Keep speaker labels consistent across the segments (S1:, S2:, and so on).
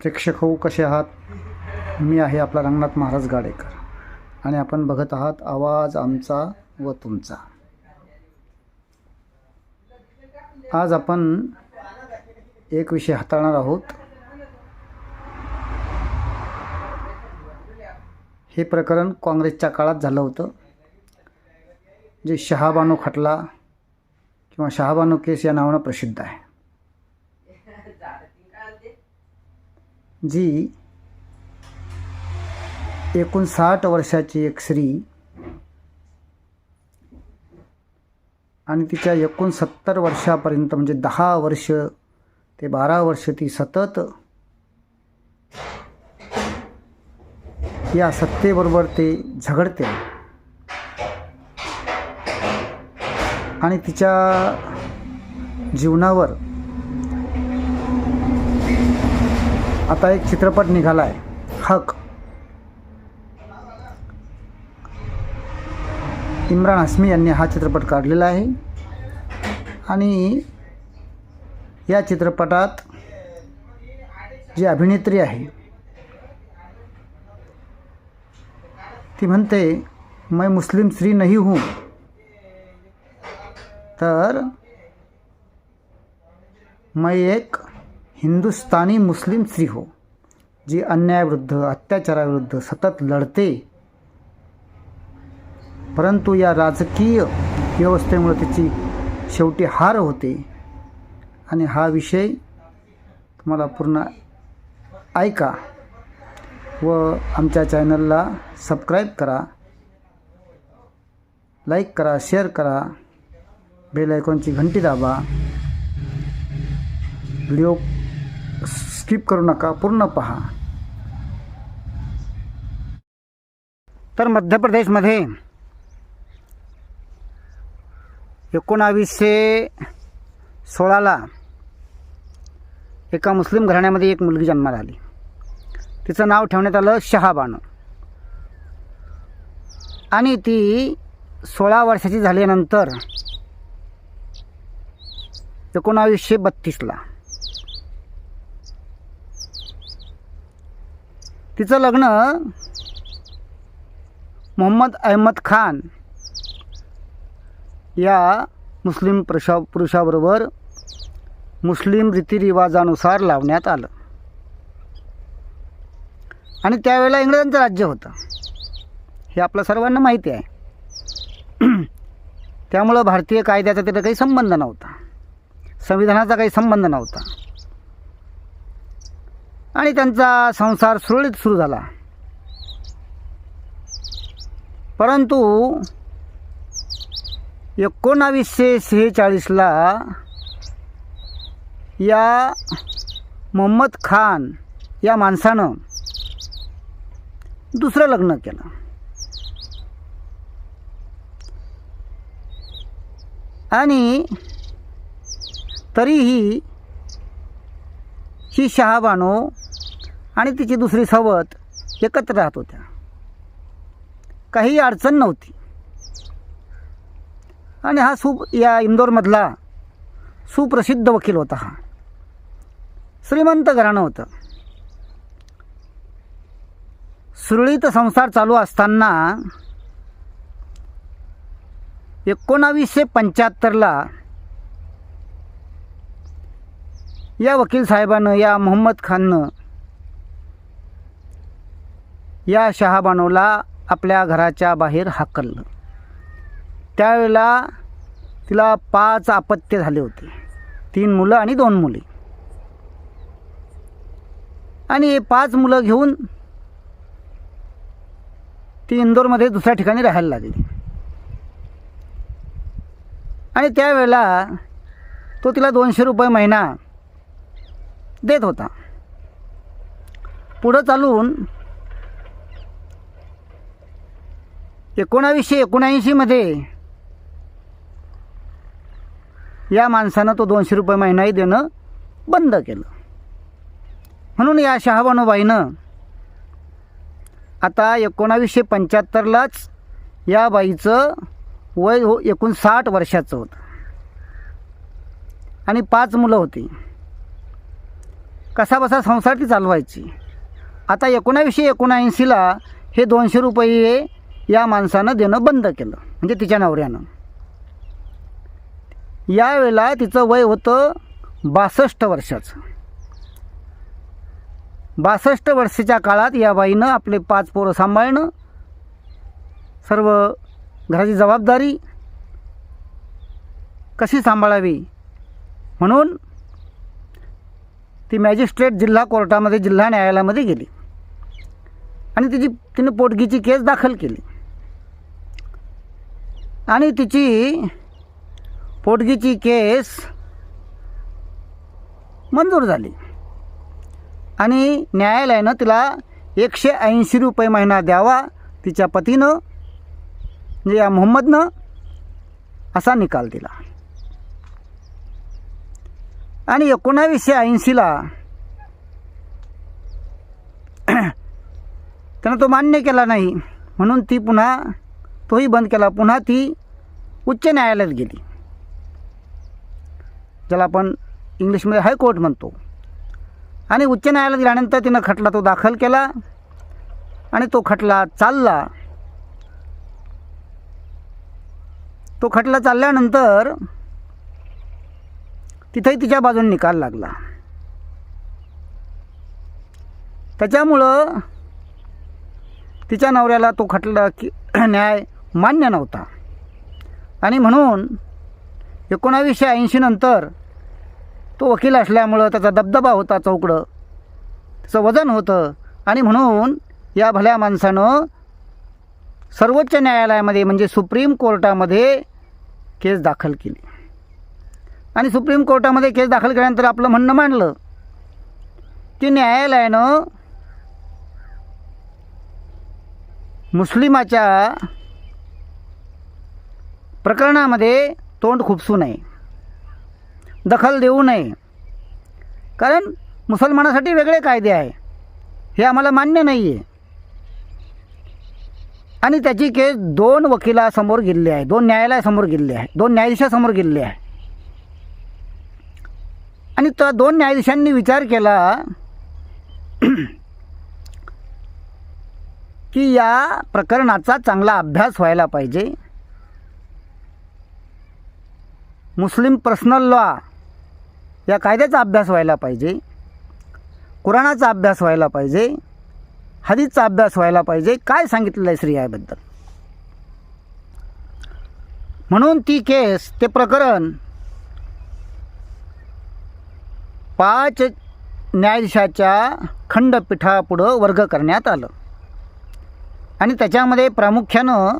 S1: प्रेक्षक हो कसे आहात? मी आहे आपला रंगनाथ महाराज गाडेकर. आणि आपण बघत आहात आवाज आमचा व तुमचा. आज आपण एक विषय हाताळणार आहोत. हे प्रकरण काँग्रेसच्या काळात झालं होतं. जे शहाबानो खटला किंवा शहाबानू केस या नावानं प्रसिद्ध आहे. जी एकोणसाठ वर्षाची एक स्त्री आणि तिच्या एकोणसत्तर वर्षापर्यंत म्हणजे दहा वर्ष ते बारा वर्ष ती सतत या सत्तेबरोबर ते झगडते. आणि तिच्या जीवनावर आता एक चित्रपट निघाला आहे हक. इम्रान हस्मी यांनी हा चित्रपट काढलेला आहे. आणि या चित्रपटात जी अभिनेत्री आहे ती म्हणते मैं मुस्लिम स्त्री नाही हूँ. तर मैं एक हिंदुस्तानी मुस्लिम स्त्री हो जी अन्यायाविरुद्ध अत्याचाराविरुद्ध सतत लढते. परंतु या राजकीय व्यवस्थेमुळे तिची शेवटी हार होते. आणि हा विषय तुम्हाला पूर्ण ऐका व आमच्या चॅनलला सबस्क्राईब करा. लाईक करा शेअर करा. बेल आयकॉनची घंटी दाबा. व्हिडिओ स्किप करू नका पूर्ण पहा. तर मध्य प्रदेशमध्ये एकोणावीसशे सोळाला एका मुस्लिम घराण्यामध्ये एक मुलगी जन्माला आली. तिचं नाव ठेवण्यात आलं शहाबानो. आणि ती सोळा वर्षाची झाल्यानंतर एकोणावीसशे बत्तीसला तिचं लग्न मोहम्मद अहमद खान या मुस्लिम प्रशा पुरुषाबरोबर मुस्लिम रीतिरिवाजानुसार लावण्यात आलं. आणि त्यावेळेला इंग्रजांचं राज्य होतं. हे आपलं सर्वांना माहिती आहे. त्यामुळं भारतीय कायद्याचा तिथं काही संबंध नव्हता. संविधानाचा काही संबंध नव्हता. आणि त्यांचा संसार सुरळीत सुरू झाला. परंतु एकोणावीसशे सेहेचाळीसला या मोहम्मद खान या माणसानं दुसरं लग्न केलं. आणि तरीही ही शहाबानो आणि तिची दुसरी सवत एकत्र राहत होत्या. काही अडचण नव्हती. आणि हा सु या इंदोरमधला सुप्रसिद्ध वकील होता हा. श्रीमंत घराणं होतं. सुरळीत संसार चालू असताना एकोणावीसशे पंच्याहत्तरला या वकील साहेबानं या मोहम्मद खाननं या शहाबानोला आपल्या घराच्या बाहेर हाकललं. त्यावेळेला तिला पाच अपत्य झाले होते. तीन मुलं आणि दोन मुली. आणि पाच मुलं घेऊन ती इंदोरमध्ये दुसऱ्या ठिकाणी राहायला लागली. आणि त्यावेळेला तो तिला दोनशे रुपये महिना देत होता. पुढं चालून एकोणावीसशे एकोणऐंशीमध्ये या माणसानं तो दोनशे रुपये महिनाही देणं बंद केलं. म्हणून या शहाबानोबाईनं आता एकोणावीसशे पंच्याहत्तरलाच या बाईचं वय हो एकोणसाठ वर्षाचं होतं. आणि पाच मुलं होती. कसाबसा संसार ती चालवायची. आता एकोणावीसशे एकोणऐंशीला हे दोनशे रुपये या माणसानं देणं बंद केलं म्हणजे तिच्या नवऱ्यानं. यावेळेला तिचं वय होतं बासष्ट वर्षाचं. बासष्ट वर्षाच्या काळात या बाईनं आपले पाच पोरं सांभाळणं सर्व घराची जबाबदारी कशी सांभाळावी म्हणून ती मॅजिस्ट्रेट जिल्हा कोर्टामध्ये जिल्हा न्यायालयामध्ये गेली. आणि तिची तिने पोटगीची केस दाखल केली. आणि तिची पोटगीची केस मंजूर झाली. आणि न्यायालयानं तिला एकशे ऐंशी रुपये महिना द्यावा तिच्या पतीनं म्हणजे या मोहम्मदनं असा निकाल दिला. आणि एकोणावीसशे ऐंशीला त्यानं तो मान्य केला नाही. म्हणून ती पुन्हा तोही बंद केला. पुन्हा ती उच्च न्यायालयात गेली. ज्याला आपण इंग्लिशमध्ये हायकोर्ट म्हणतो. आणि उच्च न्यायालयात गेल्यानंतर तिनं खटला तो दाखल केला आणि तो खटला चालला. तो खटला चालल्यानंतर तिथंही तिच्या बाजूने निकाल लागला. त्याच्यामुळं तिच्या नवऱ्याला तो खटला की न्याय मान्य नव्हता. आणि म्हणून एकोणावीसशे ऐंशी नंतर तो वकील असल्यामुळं त्याचा दबदबा होता चौकडं. त्याचं वजन होतं. आणि म्हणून या भल्या माणसानं सर्वोच्च न्यायालयामध्ये म्हणजे सुप्रीम कोर्टामध्ये केस दाखल केली. आणि सुप्रीम कोर्टामध्ये केस दाखल केल्यानंतर आपलं म्हणणं मांडलं की न्यायालयानं मुस्लिमाच्या प्रकरणामध्ये तोंड खुपसू नये. दखल देऊ नये. कारण मुसलमानासाठी वेगळे कायदे आहे. हे आम्हाला मान्य नाही आहे आणि त्याची केस दोन वकिलासमोर गेलेली आहे. दोन न्यायालयासमोर गेलेली आहे. दोन न्यायाधीशासमोर गेलेली आहे. आणि त्या दोन न्यायाधीशांनी विचार केला की या प्रकरणाचा चांगला अभ्यास व्हायला पाहिजे. मुस्लिम पर्सनल लॉ या कायद्याचा अभ्यास व्हायला पाहिजे. कुराणाचा अभ्यास व्हायला पाहिजे. हदीसचा अभ्यास व्हायला पाहिजे. काय सांगितलेलं आहे स्त्रियाबद्दल म्हणून ती केस ते प्रकरण पाच न्यायाधीशाच्या खंडपीठापुढं वर्ग करण्यात आलं. आणि त्याच्यामध्ये प्रामुख्यानं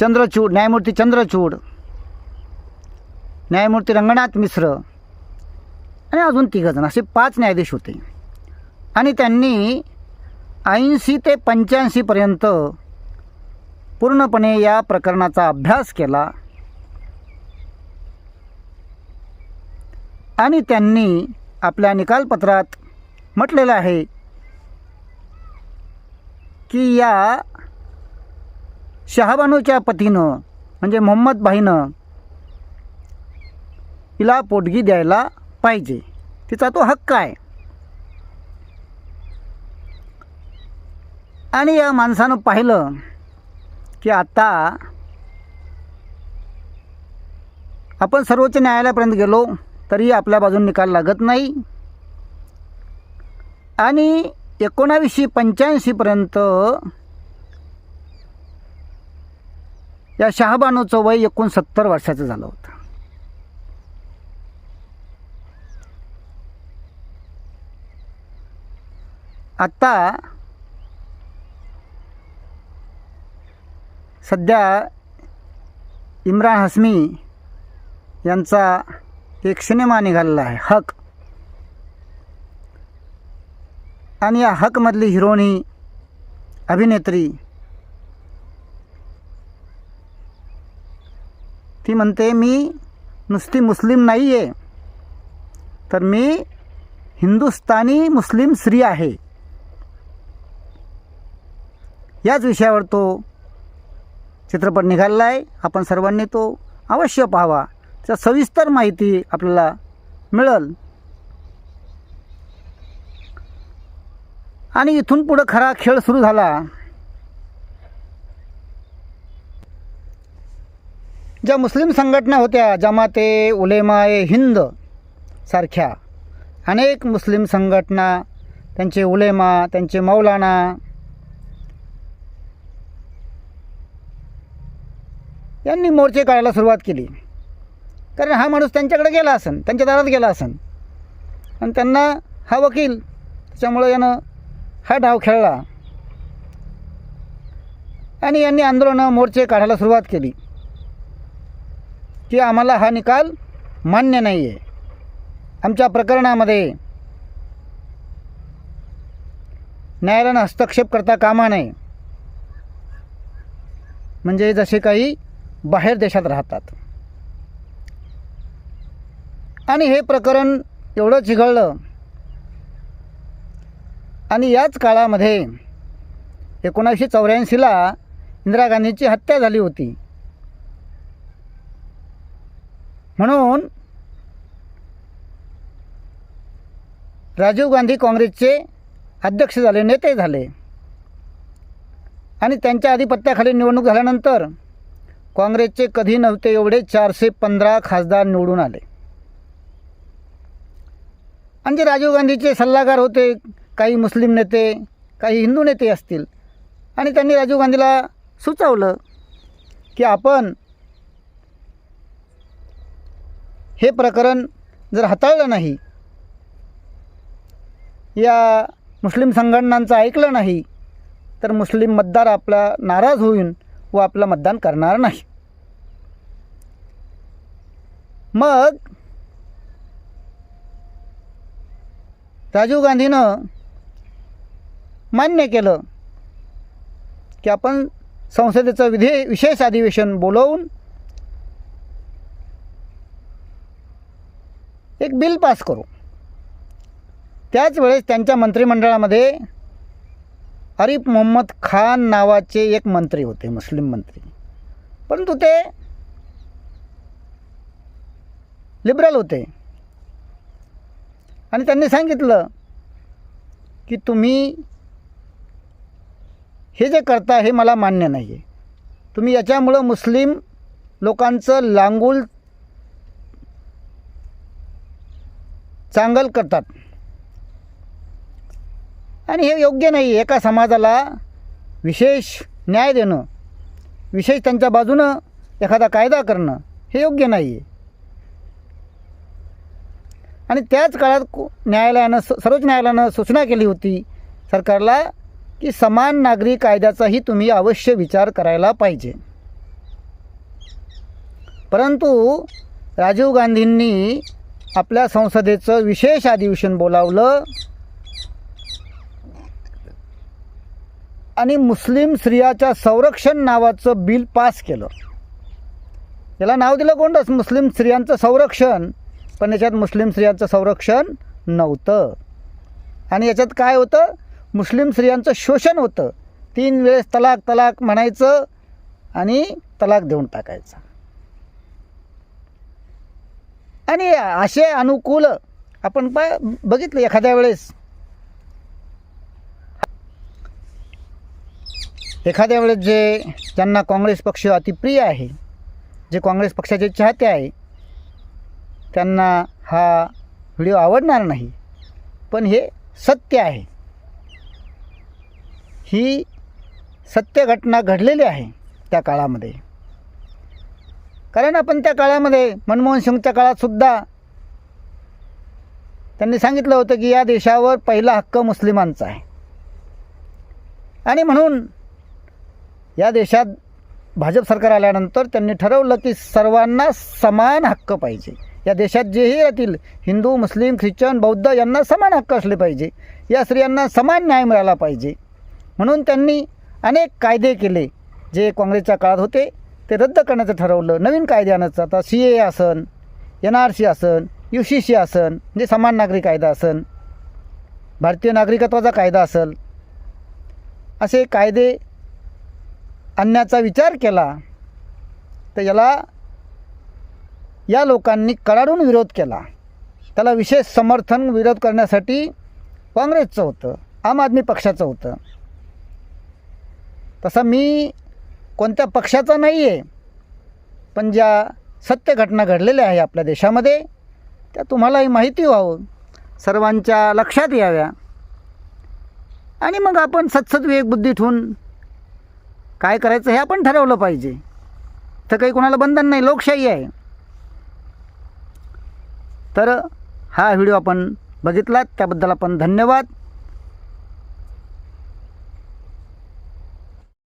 S1: चंद्रचूड न्यायमूर्ती चंद्रचूड न्यायमूर्ती रंगनाथ मिश्र आणि अजून तिघजण असे पाच न्यायाधीश होते. आणि त्यांनी ऐंशी ते पंच्याऐंशीपर्यंत पूर्णपणे या प्रकरणाचा अभ्यास केला. आणि त्यांनी आपल्या निकालपत्रात म्हटलेलं आहे की या शहाबानूच्या पतीनं म्हणजे मोहम्मद भाईनं हिला पोटगी द्यायला पाहिजे. तिचा तो हक्क आहे. आणि या माणसानं पाहिलं की आता आपण सर्वोच्च न्यायालयापर्यंत गेलो तरी आपल्या बाजून निकाल लागत नाही. आणि एकोणावीसशे पंच्याऐंशीपर्यंत या शहाबानूचं वय एकोणसत्तर वर्षाचं झालं होतं. आत्ता सध्या इम्रान हस्मी यांचा एक सिनेमा निघालेला आहे हक. आणि या हकमधली हिरोणी अभिनेत्री ती म्हणते मी नुसती मुस्लिम नाही आहे तर मी हिंदुस्थानी मुस्लिम स्त्री आहे. याच विषयावर तो चित्रपट निघालेला आहे आपण सर्वांनी तो अवश्य पाहावा. त्याचा सविस्तर माहिती आपल्याला मिळेल. आणि इथून पुढं खरा खेळ सुरू झाला. ज्या मुस्लिम संघटना होत्या जमाते उलेमाए हिंद सारख्या अनेक मुस्लिम संघटना त्यांचे उलेमा त्यांचे मौलाना यांनी मोर्चे काढायला सुरुवात केली. कारण हा माणूस त्यांच्याकडे गेला असन त्यांच्या दारात गेला असन. आणि त्यांना हा वकील त्याच्यामुळं यानं हा डाव खेळला. आणि यांनी आंदोलनं मोर्चे काढायला सुरुवात केली. की आम्हाला हा निकाल मान्य नाही आहे आमच्या प्रकरणामध्ये न्यायालयानं हस्तक्षेप करता कामा नये. म्हणजे जसे काही बाहेर देशात राहतात. आणि हे प्रकरण एवढं चिघळलं. आणि याच काळामध्ये एकोणीसशे चौऱ्याऐंशीला इंदिरा गांधींची हत्या झाली होती. म्हणून राजीव गांधी काँग्रेसचे अध्यक्ष झाले नेते झाले. आणि त्यांच्या आधिपत्याखाली निवडणूक झाल्यानंतर काँग्रेसचे कधी नव्हते एवढे चारशे पंधरा खासदार निवडून आले. आणि जे राजीव गांधीचे सल्लागार होते काही मुस्लिम नेते काही हिंदू नेते असतील आणि त्यांनी राजीव गांधीला सुचवलं की आपण हे प्रकरण जर हाताळलं नाही या मुस्लिम संघटनांचं ऐकलं नाही तर मुस्लिम मतदार आपला नाराज होईल व आपलं मतदान करणार नाही. मग राजीव गांधीनं मान्य केलं की आपण संसदेचं विधे विशेष अधिवेशन बोलवून एक बिल पास करू. त्याच वेळेस त्यांच्या मंत्रिमंडळामध्ये अरिफ मोहम्मद खान नावाचे एक मंत्री होते मुस्लिम मंत्री. परंतु ते लिबरल होते. आणि त्यांनी सांगितलं की तुम्ही हे जे करता हे मला मान्य नाही आहे तुम्ही याच्यामुळं मुस्लिम लोकांचं लांगूल चांगल करतात. आणि हे योग्य नाही एका समाजाला विशेष न्याय देणं विशेष त्यांच्या बाजूनं एखादा कायदा करणं हे योग्य नाही. आहे आणि त्याच काळात न्यायालयानं सर्वोच्च न्यायालयानं सूचना केली होती सरकारला की समान नागरी कायद्याचाही तुम्ही अवश्य विचार करायला पाहिजे. परंतु राजीव गांधींनी आपल्या संसदेचं विशेष अधिवेशन बोलावलं. आणि मुस्लिम स्त्रियाच्या संरक्षण नावाचं बिल पास केलं. याला नाव दिलं कोणतंच मुस्लिम स्त्रियांचं संरक्षण. पण याच्यात मुस्लिम स्त्रियांचं संरक्षण नव्हतं. आणि याच्यात काय होतं? मुस्लिम स्त्रियांचं शोषण होतं. तीन वेळेस तलाक तलाक म्हणायचं आणि तलाक देऊन टाकायचं. आणि असे अनुकूल आपण पाय बघितलं एखाद्या वेळेस. एखाद्या वेळेस जे ज्यांना काँग्रेस पक्ष अतिप्रिय आहे जे काँग्रेस पक्षाचे चाहते आहे त्यांना हा व्हिडिओ आवडणार नाही. पण हे सत्य आहे. ही सत्य घटना घडलेली आहे त्या काळामध्ये. कारण आपण त्या काळामध्ये मनमोहन सिंगच्या काळातसुद्धा त्यांनी सांगितलं होतं की या देशावर पहिला हक्क मुस्लिमांचा आहे. आणि म्हणून या देशात भाजप सरकार आल्यानंतर त्यांनी ठरवलं की सर्वांना समान हक्क पाहिजे. या देशात जेही राहतील हिंदू मुस्लिम ख्रिश्चन बौद्ध यांना समान हक्क असले पाहिजे. या स्त्रियांना समान न्याय मिळाला पाहिजे. म्हणून त्यांनी अनेक कायदे केले जे काँग्रेसच्या काळात होते. ते रद्द करण्याचं ठरवलं. नवीन कायदे आणायचं. आता सी ए आसन एन आर सी आसन यू सी सी आसन म्हणजे समान नागरी कायदा असन भारतीय नागरिकत्वाचा कायदा असेल. असे कायदे आणण्याचा विचार केला तर याला या लोकांनी कडाडून विरोध केला. त्याला विशेष समर्थन विरोध करण्यासाठी काँग्रेसचं होतं आम आदमी पक्षाचं होतं. तसं मी कोणत्या पक्षाचा नाही आहे पण ज्या सत्य घटना घडलेल्या आहे आपल्या देशामध्ये त्या तुम्हालाही माहिती व्हावं. सर्वांच्या लक्षात याव्या. आणि मग आपण सत्सद विवेकबुद्धी ठेवून काय करायचं हे आपण ठरवलं पाहिजे. तर काही कोणाला बंधन नाही लोकशाही आहे. तर हा व्हिडिओ आपण बघितलात त्याबद्दल आपण धन्यवाद.